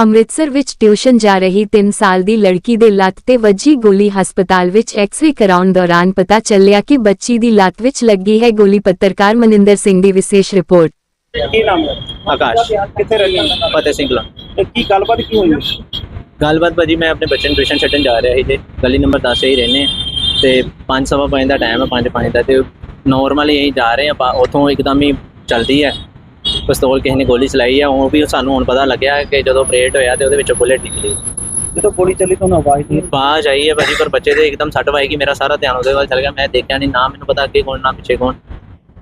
ਅੰਮ੍ਰਿਤਸਰ ਵਿੱਚ ਟਿਊਸ਼ਨ ਜਾ ਰਹੀ 3 ਸਾਲ ਦੀ ਲੜਕੀ ਦੇ ਲੱਤ ਤੇ ਵੱਜੀ ਗੋਲੀ ਹਸਪਤਾਲ ਵਿੱਚ ਐਕਸ-ਰੇ ਕਰਾਉਣ ਦੌਰਾਨ ਪਤਾ ਚੱਲਿਆ ਕਿ ਬੱਚੀ ਦੀ ਲੱਤ ਵਿੱਚ ਲੱਗੀ ਹੈ ਗੋਲੀ ਪੱਤਰਕਾਰ ਮਨਿੰਦਰ ਸਿੰਘ ਦੀ ਵਿਸ਼ੇਸ਼ ਰਿਪੋਰਟ। ਕੀ ਨਾਮ ਹੈ? ਆਕਾਸ਼। ਕਿੱਥੇ ਰਹਿੰਦੇ ਹੋ? ਫਤਿਹ ਸਿੰਘਲਾ ਤੇ ਕੀ ਗੱਲਬਾਤ ਕੀ ਹੋਈ? ਗੱਲਬਾਤ ਭਾਜੀ ਮੈਂ ਆਪਣੇ ਬੱਚੇ ਨੂੰ ਟਿਊਸ਼ਨ ਛੱਡਣ ਜਾ ਰਿਹਾ ਸੀ ਤੇ ਗਲੀ ਨੰਬਰ 10 ਹੀ ਰਹਿੰਦੇ ਹਾਂ। ਤੇ 5:30 ਦਾ ਟਾਈਮ ਹੈ 5:05 ਦਾ। ਤੇ ਨਾਰਮਲੀ ਅਸੀਂ ਜਾ ਰਹੇ ਆਪਾਂ। ਉਥੋਂ ਇੱਕਦਮ ਹੀ ਚਲਦੀ ਹੈ। ਪਿਸਤੌਲ ਕਿਸੇ ਨੇ ਗੋਲੀ ਚਲਾਈ ਹੈ ਉਹ ਵੀ ਸਾਨੂੰ ਹੁਣ ਪਤਾ ਲੱਗਿਆ ਕਿ ਜਦੋਂ ਆਪਰੇਟ ਹੋਇਆ ਤੇ ਉਹਦੇ ਵਿੱਚੋਂ ਬੁਲੇਟ ਨਿਕਲੀ। ਜਦੋਂ ਗੋਲੀ ਚੱਲੀ ਤੁਹਾਨੂੰ ਆਵਾਜ਼ ਨਹੀਂ ਬਾਜ ਆਈ ਹੈ ਭਾਜੀ ਪਰ ਬੱਚੇ ਦੇ ਇੱਕਦਮ ਸੱਟ ਵਾਈ ਕਿ ਮੇਰਾ ਸਾਰਾ ਧਿਆਨ ਉਹਦੇ ਵੱਲ ਚਲ ਗਿਆ। ਮੈਂ ਦੇਖਿਆ ਨਹੀਂ ਨਾ ਮੈਨੂੰ ਪਤਾ ਅੱਗੇ ਕੌਣ ਨਾ ਪਿੱਛੇ ਕੌਣ।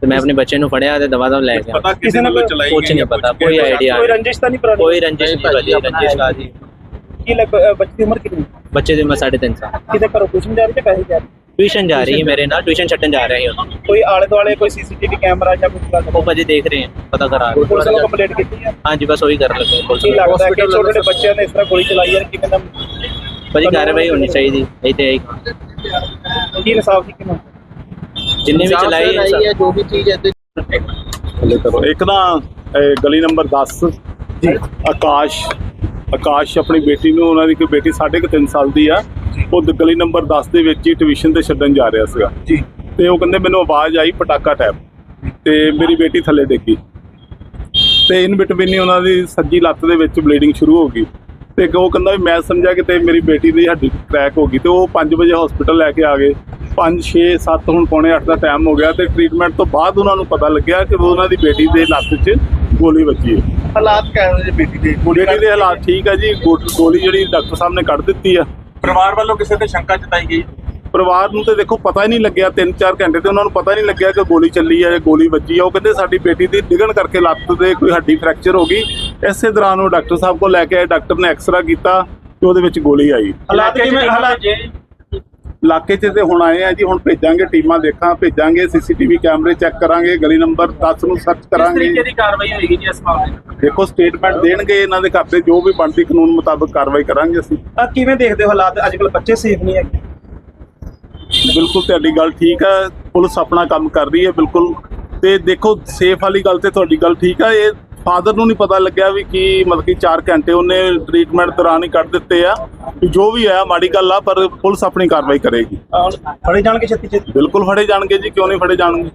ਤੇ ਮੈਂ ਆਪਣੇ ਬੱਚੇ ਨੂੰ ਫੜਿਆ ਤੇ ਦਵਾ ਦਵਾ ਲੈ ਗਿਆ। ਪਤਾ ਕਿਸੇ ਨੇ ਚਲਾਈ ਕੁਛ ਨਹੀਂ ਪਤਾ ਕੋਈ ਆਈਡੀਆ ਕੋਈ ਰੰਜਿਸ਼ ਤਾਂ ਨਹੀਂ ਪੁਰਾਣੀ? ਕੋਈ ਰੰਜਿਸ਼ ਨਹੀਂ ਭਾਜੀ ਰੰਜਿਸ਼ ਕਾਦੀ ਕੀ ਲੱਗ ਬੱਚੀ ਦੀ ਉਮਰ ਕਿੰਨੀ? ਬੱਚੇ ਦੀ ਉਮਰ 3.5 ਸਾਲ। ਕਿਤੇ ਘਰੋਂ ਟਿਊਸ਼ਨ ਜਾ ਰਹੀ ਤੇ ਪੈਸੇ ਜਾ ਰਹੀ? ਟਿਊਸ਼ਨ ਜਾ ਰਹੀ ਹੈ ਮੇਰੇ ਨਾਲ ਟਿਊਸ਼ਨ ਛੱਡਣ ਜਾ ਰਿਹਾ ਹਾਂ। ਕੋਈ ਆਲੇ ਦੁਆਲੇ ਕੋਈ ਸੀਸੀਟੀਵੀ ਕੈਮਰਾ ਜਾਂ ਕੁਝ ਲੱਗ ਉਹ ਭਾਜੀ ਦੇਖ ਰਹੇ ਹਾਂ ਪਤਾ ਕਰਾ ਰਹੇ ਪੁਲਿਸ ਨੂੰ। ਕੰਪਲੇਂਟ ਕੀਤੀ ਹੈ? ਹਾਂਜੀ ਬਸ ਉਹੀ ਕਰਨ ਲੱਗੇ ਪੁਲਿਸ ਕੀ। ਲੱਗਦਾ ਹੈ ਕਿ ਛੋਟੇ ਛੋਟੇ ਬੱਚਿਆਂ ਨੇ ਇਸ ਤਰ੍ਹਾਂ ਗੋਲੀ ਚਲਾਈ ਹੈ ਕਿਵੇਂ ਦਾ ਭਾਜੀ ਕਾਰਵਾਈ ਹੋਣੀ ਚਾਹੀਦੀ ਇਹ ਤੇ ਕੀ ਇਨਸਾਫ ਦੀ ਕਿਵੇਂ ਜਿੰਨੇ ਵੀ ਚਲਾਈ ਹੈ ਜੋ ਵੀ ਚੀਜ਼ ਹੈ ਇੱਕ ਨਾ ਇਹ ਗਲੀ ਨੰਬਰ 10 ਜੀ। ਆਕਾਸ਼ ਆਕਾਸ਼ ਆਪਣੀ ਬੇਟੀ ਨੂੰ ਉਹਨਾਂ ਦੀ ਕੋਈ ਬੇਟੀ ਸਾਢੇ ਕੁ ਤਿੰਨ ਸਾਲ ਦੀ ਆ। ਉਹ ਗਲੀ ਨੰਬਰ 10 ਦੇ ਵਿੱਚ ਹੀ ਟਿਊਸ਼ਨ ਤੇ ਛੱਡਣ ਜਾ ਰਿਹਾ ਸੀਗਾ। ਜੀ। ਤੇ ਉਹ ਕਹਿੰਦੇ ਮੈਨੂੰ ਆਵਾਜ਼ ਆਈ ਪਟਾਕਾ ਟੈਪ। ਤੇ ਮੇਰੀ ਬੇਟੀ ਥੱਲੇ ਡਿੱਗੀ ਤੇ ਇਨ ਬਿਟਵੀਨ ਹੀ ਉਹਨਾਂ ਦੀ ਸੱਜੀ ਲੱਤ ਦੇ ਵਿੱਚ ਬਲੀਡਿੰਗ ਸ਼ੁਰੂ ਹੋ ਗਈ। ਤੇ ਉਹ ਕਹਿੰਦਾ ਵੀ ਮੈਂ ਸਮਝਿਆ ਕਿ ਤੇ ਮੇਰੀ ਬੇਟੀ ਦੀ ਹੱਡੀ ਕ੍ਰੈਕ ਹੋ ਗਈ। ਤੇ ਉਹ 5 ਵਜੇ ਹਸਪੀਟਲ ਲੈ ਕੇ ਆ ਗਏ। 5 6 7 ਹੁਣ ਪੌਣੇ 8 ਦਾ ਟਾਈਮ ਹੋ ਗਿਆ ਤੇ ਟ੍ਰੀਟਮੈਂਟ ਤੋਂ ਬਾਅਦ ਉਹਨਾਂ ਨੂੰ ਪਤਾ ਲੱਗਿਆ ਕਿ ਉਹਨਾਂ ਦੀ ਬੇਟੀ ਦੇ ਲੱਤ 'ਚ ਗੋਲੀ ਵੱਜੀ ਹੈ। ਹਾਲਾਤ ਕਿਹੋ ਜਿਹੇ ਬੇਟੀ ਦੇ? ਬੇਟੀ ਦੇ ਹਾਲਾਤ ਠੀਕ ਆ ਜੀ। ਗੋਲੀ ਜਿਹੜੀ ਡਾਕਟਰ ਸਾਹਿਬ ਨੇ ਕੱਢ ਦਿੱਤੀ ਆ। ਪਰਿਵਾਰ ਵੱਲੋਂ ਕਿਸੇ ਤੇ ਸ਼ੰਕਾ ਜਤਾਈ ਗਈ? ਪਰਿਵਾਰ ਨੂੰ ਤੇ ਦੇਖੋ ਪਤਾ ਹੀ ਨਹੀਂ ਲੱਗਿਆ 3-4 ਘੰਟੇ ਤੇ ਉਹਨਾਂ ਨੂੰ ਪਤਾ ਹੀ ਨਹੀਂ ਲੱਗਿਆ ਕਿ ਗੋਲੀ ਚੱਲੀ ਹੈ ਜਾਂ ਗੋਲੀ ਵੱਜੀ ਆ। ਉਹ ਕਹਿੰਦੇ ਸਾਡੀ ਬੇਟੀ ਦੀ ਡਿੱਗਣ ਕਰਕੇ ਲੱਤ ਦੇ ਕੋਈ ਹੱਡੀ ਫ੍ਰੈਕਚਰ ਹੋ ਗਈ। ਇਸੇ ਦੌਰਾਨ ਉਹ ਡਾਕਟਰ ਸਾਹਿਬ ਕੋਲ ਲੈ ਕੇ ਆਏ ਡਾਕਟਰ ਨੇ ਐਕਸਰਾ ਕੀਤਾ ਤੇ ਉਹਦੇ ਵਿੱਚ ਗੋਲੀ ਆਈ। ਹਾਲਾਤ ਕਿਵੇਂ ਹਾਲਾਤ ਇਲਾਕੇ 'ਚ ਤੇ ਹੁਣ ਆਏ ਆ ਜੀ ਹੁਣ ਭੇਜਾਂਗੇ ਟੀਮਾਂ ਦੇਖਾਂ ਭੇਜਾਂਗੇ ਸੀਸੀਟੀਵੀ ਕੈਮਰੇ ਚੈੱਕ ਕਰਾਂਗੇ ਗਲੀ ਨੰਬਰ 10 ਨੂੰ ਸਰਚ ਕਰਾਂਗੇ। ਦੀ ਕਾਰਵਾਈ ਹੋਏਗੀ ਜੀ ਇਸ ਮਾਮਲੇ ਦੇਖੋ ਸਟੇਟਮੈਂਟ ਦੇਣਗੇ ਇਹਨਾਂ ਦੇ ਘਰ ਦੇ ਜੋ ਵੀ ਬਣਦੀ ਕਾਨੂੰਨ ਮੁਤਾਬਕ ਕਾਰਵਾਈ ਕਰਾਂਗੇ ਅਸੀਂ। ਆ ਕਿਵੇਂ ਦੇਖਦੇ ਹੋ ਹਾਲਾਤ? ਅੱਜ ਕੱਲ ਬੱਚੇ ਸੇਫ ਨਹੀਂ ਹੈਗੇ। ਬਿਲਕੁਲ ਤੁਹਾਡੀ ਗੱਲ ਠੀਕ ਹੈ ਪੁਲਿਸ ਆਪਣਾ ਕੰਮ ਕਰ ਰਹੀ ਹੈ ਬਿਲਕੁਲ। ਤੇ ਦੇਖੋ ਸੇਫ ਵਾਲੀ ਗੱਲ ਤੇ ਤੁਹਾਡੀ ਗੱਲ ਠੀਕ ਹੈ ਇਹ ਫਾਦਰ ਨੂੰ ਨਹੀਂ ਪਤਾ ਲੱਗਿਆ ਵੀ ਕੀ ਮਤਲਬ ਕਿ 4 ਘੰਟੇ ਉਹਨੇ ਟ੍ਰੀਟਮੈਂਟ ਦੌਰਾਨ ਹੀ ਕੱਢ ਦਿੱਤੇ ਆ ਜੋ ਵੀ ਆ ਮਾੜੀ ਗੱਲ ਆ ਪਰ ਪੁਲਿਸ ਆਪਣੀ ਕਾਰਵਾਈ ਕਰੇਗੀ। ਫੜੇ ਜਾਣਗੇ ਛੇਤੀ ਛੇਤੀ ਬਿਲਕੁਲ ਫੜੇ ਜਾਣਗੇ ਜੀ ਕਿਉਂ ਨਹੀਂ ਫੜੇ ਜਾਣਗੇ?